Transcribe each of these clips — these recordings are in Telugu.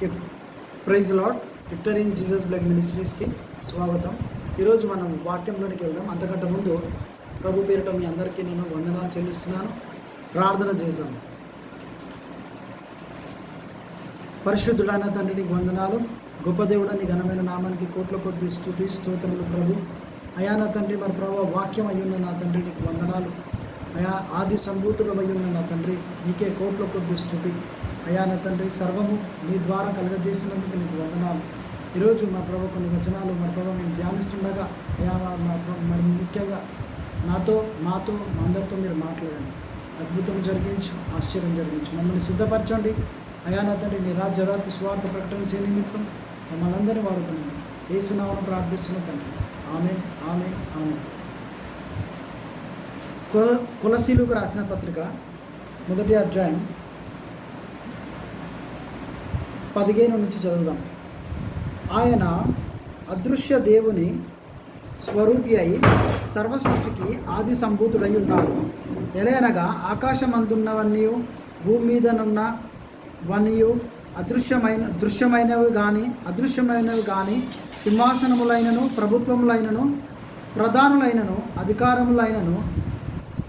Okay praise Lord victor in Jesus blood మినిస్ట్రీస్కి స్వాగతం. ఈరోజు మనం వాక్యంలోనికి వెళ్దాం. అంతకంటే ముందు ప్రభు పేరిట మీ అందరికీ నేను వందనాలు చెల్లిస్తున్నాను. ప్రార్థన చేశాను పరిశుద్ధుడైన తండ్రికి వందనాలు. గొప్ప దేవుడని ఘనమైన నామానికి కోట్ల కొద్ది స్థుతి స్తోత్రములు ప్రభు. అయా నా తండ్రి మరి ప్రభు వాక్యం అయ్యున్న నా తండ్రి నీకు వందనాలు. అయా ఆది సంభూతులమై అయ్యున్న నా తండ్రి నీకే కోట్ల కొద్ది స్థుతి. అయా నా తండ్రి సర్వము నీ ద్వారా కలగజేసినందుకు నీకు వందనాలు. ఈరోజు మా ప్రభు కొన్ని వచనాలు మా ప్రభు మేము ధ్యానిస్తుండగా అయా మా ప్రభు మరి ముఖ్యంగా నాతో మాతో మా అందరితో మీరు మాట్లాడండి. అద్భుతం జరిగించు ఆశ్చర్యం జరిగించు. మమ్మల్ని సిద్ధపరచండి. అయా నా తండ్రి నీ రాజ్యరాత్రి స్వార్థ ప్రకటన చే నిమిత్తం మమ్మల్ని అందరినీ వాడుకున్నాను ఏ ప్రార్థిస్తున్న తండ్రి. ఆమె ఆమె ఆమె కుల కులశీలకు రాసిన పత్రిక మొదటి అధ్యాయం పదిహేను నుంచి చదువుదాం. ఆయన అదృశ్య దేవుని స్వరూపి అయి సర్వ సృష్టికి ఆది సంభూతుడై ఉన్నాడు. ఎలయనగా ఆకాశమందున్నవన్నీ భూమి మీదనున్నవన్నీయు అదృశ్యమైన దృశ్యమైనవి కానీ అదృశ్యమైనవి కానీ సింహాసనములైనను ప్రభుత్వములైనను ప్రధానులైనను అధికారములైనను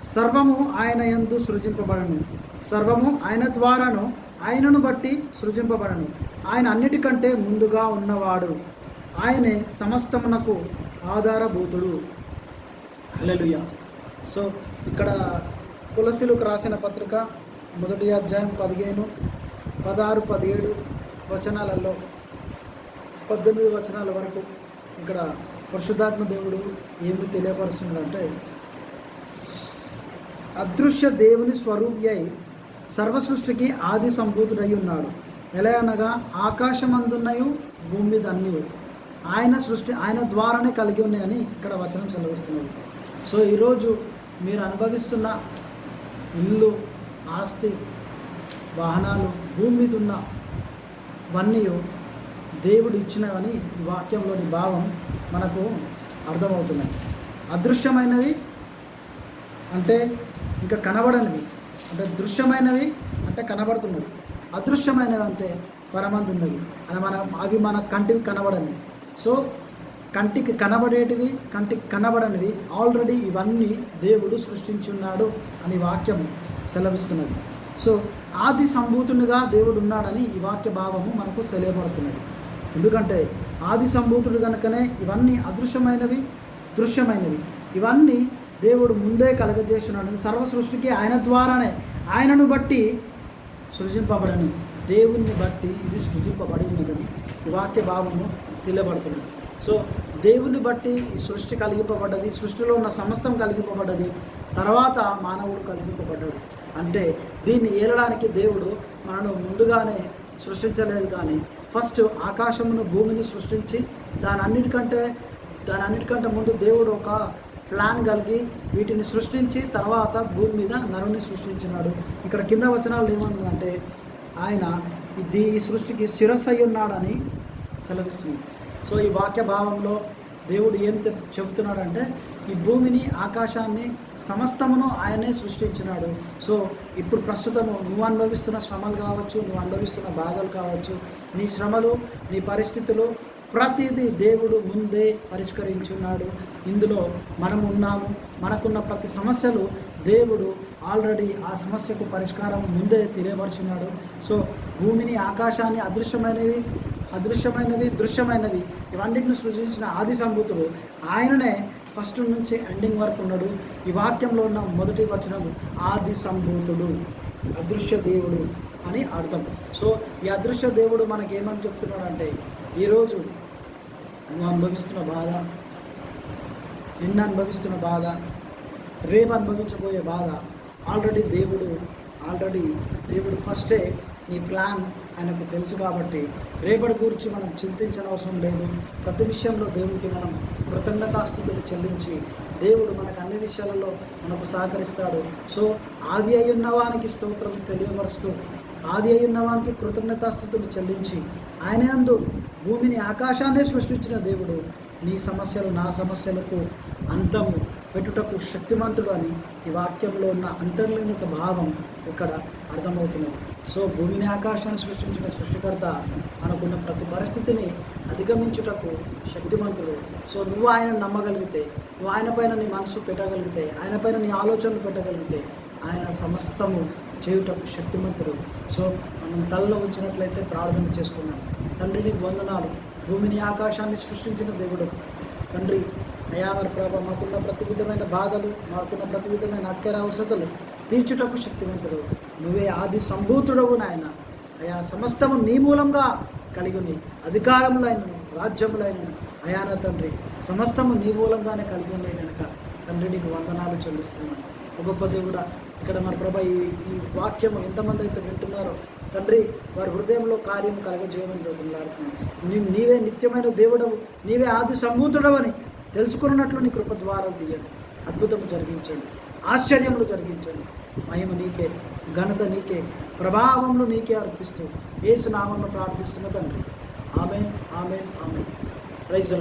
సర్వము ఆయన యందు సృజింపబడను. సర్వము ఆయన ద్వారాను ఆయనను బట్టి సృజింపబడను. ఆయన అన్నిటికంటే ముందుగా ఉన్నవాడు. ఆయనే సమస్తమునకు ఆధారభూతుడు. హల్లెలూయ. సో ఇక్కడ తులసిలకు రాసిన పత్రిక మొదటి అధ్యాయం పదిహేను పదహారు పదిహేడు వచనాలలో పద్దెనిమిది వచనాల వరకు ఇక్కడ పరిశుద్ధాత్మ దేవుడు ఏమి తెలియపరుస్తున్నాడంటే అదృశ్య దేవుని స్వరూపి అయి సర్వ సృష్టికి ఆది సంభూతుడై ఉన్నాడు. ఎలా అనగా ఆకాశమందున్నయు భూమి మీద ఆయన సృష్టి ఆయన ద్వారానే కలిగి ఉన్నాయని ఇక్కడ వచనం సెలవిస్తున్నది. సో ఈరోజు మీరు అనుభవిస్తున్న ఇల్లు ఆస్తి వాహనాలు భూమి మీద ఉన్నవన్నీ దేవుడు ఇచ్చినవని వాక్యంలోని భావం మనకు అర్థమవుతున్నాయి అదృశ్యమైనవి అంటే ఇంకా కనబడనివి. అంటే దృశ్యమైనవి అంటే కనబడుతున్నవి. అదృశ్యమైనవి అంటే పరమందున్నవి. అని మన అవి మన కంటికి కనబడనివి. సో కంటికి కనబడేటివి కంటికి కనబడనివి ఆల్రెడీ ఇవన్నీ దేవుడు సృష్టించున్నాడు అని వాక్యం సెలవిస్తున్నది. సో ఆది సంభూతునిగా దేవుడు ఉన్నాడని ఈ వాక్య భావము మనకు తెలియబడుతున్నది ఎందుకంటే ఆది సంభూతుడు కనుకనే ఇవన్నీ అదృశ్యమైనవి దృశ్యమైనవి. ఇవన్నీ దేవుడు ముందే కలగజేస్తున్నాడని సర్వ సృష్టికి ఆయన ద్వారానే. ఆయనను బట్టి సృజింపబడను. దేవుణ్ణి బట్టి ఇది సృజింపబడి ఉన్నదని ఈ వాక్య భావము తెలియబడుతుంది సో దేవుని బట్టి సృష్టి కలిగింపబడ్డది సృష్టిలో ఉన్న సమస్తం కలిగింపబడ్డది తర్వాత మానవుడు కలిగింపబడ్డాడు. అంటే దీన్ని ఏలడానికి దేవుడు మనను ముందుగానే సృష్టించలేదు కానీ ఫస్ట్ ఆకాశమును భూమిని సృష్టించి దాని అన్నిటికంటే దాని అన్నిటికంటే ముందు దేవుడు ఒక ప్లాన్ కలిగి వీటిని సృష్టించి తర్వాత భూమి మీద నరుని సృష్టించినాడు. ఇక్కడ కింద వచనాలు ఏమంటుందంటే ఆయన ఇది ఈ సృష్టికి శిరస్సు అయి ఉన్నాడని సెలవిస్తుంది. సో ఈ వాక్య భావంలో దేవుడు ఏం చెప్- చెబుతున్నాడంటే ఈ భూమిని ఆకాశాన్ని సమస్తమును ఆయనే సృష్టించినాడు. సో ఇప్పుడు ప్రస్తుతము నువ్వు అనుభవిస్తున్న శ్రమలు కావచ్చు నువ్వు అనుభవిస్తున్న బాధలు కావచ్చు నీ శ్రమలు నీ పరిస్థితులు ప్రతిదీ దేవుడు ముందే పరిష్కరించున్నాడు. ఇందులో మనం ఉన్నాము మనకున్న ప్రతి సమస్యలు దేవుడు ఆల్రెడీ ఆ సమస్యకు పరిష్కారం ముందే తెలియపరుచున్నాడు. సో భూమిని ఆకాశాన్ని అదృశ్యమైనవి అదృశ్యమైనవి దృశ్యమైనవి ఇవన్నిటిని సృజించిన ఆది సంభూతుడు ఆయననే ఫస్ట్ నుంచి ఎండింగ్ వరకు ఉన్నాడు. ఈ వాక్యంలో ఉన్న మొదటి వచనం ఆది సంభూతుడు అదృశ్య దేవుడు అని అర్థం. సో ఈ అదృశ్య దేవుడు మనకేమని చెప్తున్నాడు చెప్తున్నాడంటే ఈరోజు నువ్వు అనుభవిస్తున్న బాధ నిన్న అనుభవిస్తున్న బాధ రేపు అనుభవించబోయే బాధ ఆల్రెడీ దేవుడు ఆల్రెడీ దేవుడు ఫస్టే నీ ప్లాన్ ఆయనకు తెలుసు కాబట్టి రేపటి గురించి మనం చింతించనవసరం లేదు. ప్రతి విషయంలో దేవుడికి మనం కృతజ్ఞతాస్థుతులు చెల్లించి దేవుడు మనకు అన్ని విషయాలలో మనకు సహకరిస్తాడు. సో ఆది అయి ఉన్నవానికి స్తోత్రం తెలియపరుస్తూ ఆది అయి ఉన్నవానికి కృతజ్ఞతాస్థుతులు చెల్లించి ఆయన అందు భూమిని ఆకాశాన్ని సృష్టించిన దేవుడు నీ సమస్యలు నా సమస్యలకు అంతము పెట్టుటకు శక్తిమంతుడు అని ఈ వాక్యంలో ఉన్న అంతర్లీనత భావం ఇక్కడ అర్థమవుతున్నది. సో భూమిని ఆకాశాన్ని సృష్టించిన సృష్టికర్త మనకున్న ప్రతి పరిస్థితిని అధిగమించుటకు శక్తిమంతుడు. సో నువ్వు ఆయన నమ్మగలిగితే నువ్వు ఆయన పైన నీ మనసు పెట్టగలిగితే ఆయన పైన నీ ఆలోచనలు పెట్టగలిగితే ఆయన సమస్తము చేయుటకు శక్తిమంతుడు. సో మనం తలలో ఉంచినట్లయితే ప్రార్థన చేసుకున్నాం తండ్రిని వందనాలు. భూమిని ఆకాశాన్ని సృష్టించిన దేవుడు. తండ్రి అయా మరి మాకున్న ప్రతి విధమైన బాధలు మాకున్న ప్రతి విధమైన అక్కర అవసరతలు తీర్చుటకు శక్తివంతుడు నువ్వే ఆది సంభూతుడవు నాయన. అయా సమస్తము నీ మూలంగా కలిగి ఉంది అధికారములైనను రాజ్యములైనను. అయాన తండ్రి సమస్తము నీ మూలంగానే కలిగి ఉన్నాయి కనుక తండ్రి నీకు వందనాలు చెల్లిస్తున్నాను. గొప్ప దేవుడా ఇక్కడ మన ప్రభా ఈ ఈ వాక్యము ఎంతమంది అయితే వింటున్నారో తండ్రి వారి హృదయంలో కార్యం కలగజేయమని బ్రతులాడుతున్నాను నీవే నిత్యమైన దేవుడవు నీవే ఆది సంభూతుడవని తెలుసుకున్నట్లు నీ కృప తీయండి. అద్భుతము జరిగించండి. ఆశ్చర్యములు జరిగించండి. మహిమ నీకే ఘనత నీకే ప్రభావములు నీకే అర్పిస్తూ ఏసునామంలో ప్రార్థిస్తున్న తండ్రి. Amen amen amen. ప్రైజ్